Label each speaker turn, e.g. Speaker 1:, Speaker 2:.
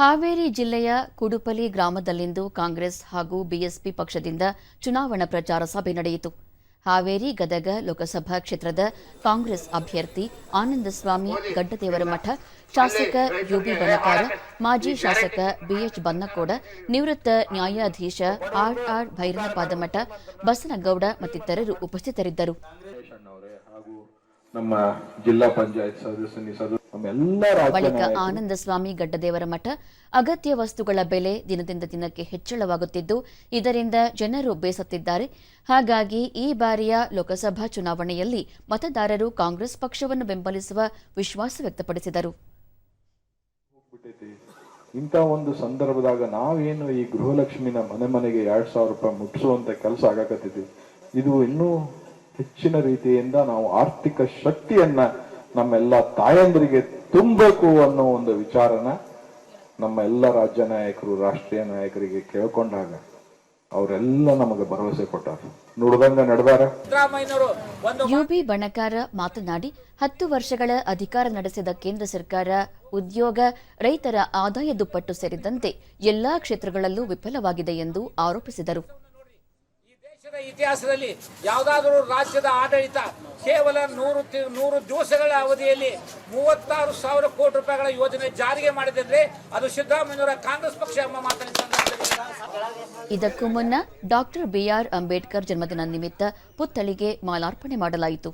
Speaker 1: ಹಾವೇರಿ ಜಿಲ್ಲೆಯ ಕುಡುಪಲಿ ಗ್ರಾಮದಲ್ಲಿಂದು ಕಾಂಗ್ರೆಸ್ ಹಾಗೂ ಬಿಎಸ್ಪಿ ಪಕ್ಷದಿಂದ ಚುನಾವಣಾ ಪ್ರಚಾರ ಸಭೆ ನಡೆಯಿತು. ಹಾವೇರಿ ಗದಗ ಲೋಕಸಭಾ ಕ್ಷೇತ್ರದ ಕಾಂಗ್ರೆಸ್ ಅಭ್ಯರ್ಥಿ ಆನಂದಸ್ವಾಮಿ ಗಡ್ಡದೇವರಮಠ ಶಾಸಕ ಯುಬಿ ಬಣಕಾರ, ಮಾಜಿ ಶಾಸಕ ಬಿಎಚ್ ಬನ್ನಕೋಡ, ನಿವೃತ್ತ ನ್ಯಾಯಾಧೀಶ ಆರ್ ಆರ್ ಭೈರನಪಾದಮಠ ಬಸನಗೌಡ ಮತ್ತಿತರರು ಉಪಸ್ಥಿತರಿದ್ದರು. ಬಳಿಕ
Speaker 2: ಆನಂದ
Speaker 1: ಆನಂದಸ್ವಾಮಿ ಗಡ್ಡದೇವರ ಮಠ ಅಗತ್ಯ ವಸ್ತುಗಳ ಬೆಲೆ ದಿನದಿಂದ ದಿನಕ್ಕೆ ಹೆಚ್ಚಳವಾಗುತ್ತಿದ್ದು ಇದರಿಂದ ಜನರು ಬೇಸತ್ತಿದ್ದಾರೆ. ಹಾಗಾಗಿ ಈ ಬಾರಿಯ ಲೋಕಸಭಾ ಚುನಾವಣೆಯಲ್ಲಿ ಮತದಾರರು ಕಾಂಗ್ರೆಸ್ ಪಕ್ಷವನ್ನು ಬೆಂಬಲಿಸುವ ವಿಶ್ವಾಸ ವ್ಯಕ್ತಪಡಿಸಿದರು.
Speaker 2: ಇಂಥ ಒಂದು ಸಂದರ್ಭದಾಗ ನಾವೇನು ಈ ಗೃಹಲಕ್ಷ್ಮಿನ ಮನೆ ಮನೆಗೆ ಎರಡ್ ಸಾವಿರ ರೂಪಾಯಿ ಮುಟ್ಟಿಸುವಂತ ಕೆಲಸ ಆಗಾಕತ್ತಿದ್ವಿ. ಇದು ಇನ್ನೂ ಹೆಚ್ಚಿನ ರೀತಿಯಿಂದ ನಾವು ಆರ್ಥಿಕ ಶಕ್ತಿಯನ್ನ ನಮ್ಮೆಲ್ಲ ತಾಯಂದರಿಗೆ ತುಂಬಬೇಕು ಅನ್ನೋ ಒಂದು ವಿಚಾರನ ನಮ್ಮ ಎಲ್ಲ ರಾಜ್ಯ ನಾಯಕರು ರಾಷ್ಟ್ರೀಯ ನಾಯಕರಿಗೆ ಕೇಳ್ಕೊಂಡಾಗ ಅವರೆಲ್ಲ ನಮಗೆ ಭರವಸೆ ಕೊಟ್ಟಾರ. ನುಡ್ದಂಗ ನಡೆದಾರ?
Speaker 1: ಯುಬಿ ಬಣಕಾರ ಮಾತನಾಡಿ ಹತ್ತು ವರ್ಷಗಳ ಅಧಿಕಾರ ನಡೆಸಿದ ಕೇಂದ್ರ ಸರ್ಕಾರ ಉದ್ಯೋಗ ರೈತರ ಆದಾಯ ದುಪ್ಪಟ್ಟು ಸೇರಿದಂತೆ ಎಲ್ಲಾ ಕ್ಷೇತ್ರಗಳಲ್ಲೂ ವಿಫಲವಾಗಿದೆ ಎಂದು ಆರೋಪಿಸಿದರು.
Speaker 3: ಪಕ್ಷದ ಇತಿಹಾಸದಲ್ಲಿ ಯಾವುದಾದರೂ ರಾಜ್ಯದ ಆಡಳಿತ ಕೇವಲ ನೂರು ನೂರು ದಿವಸಗಳ ಅವಧಿಯಲ್ಲಿ ಮೂವತ್ತಾರು ಸಾವಿರ ಕೋಟಿ ರೂಪಾಯಿಗಳ ಯೋಜನೆ ಜಾರಿಗೆ ಮಾಡಿದ್ರೆ ಅದು ಸಿದ್ದರಾಮಯ್ಯವರ ಕಾಂಗ್ರೆಸ್ ಪಕ್ಷ ಎಂಬ
Speaker 1: ಇದಕ್ಕೂ ಮುನ್ನ ಡಾಕ್ಟರ್ ಬಿಆರ್ ಅಂಬೇಡ್ಕರ್ ಜನ್ಮದಿನ ನಿಮಿತ್ತ ಪುತ್ಥಳಿಗೆ ಮಾಲಾರ್ಪಣೆ ಮಾಡಲಾಯಿತು.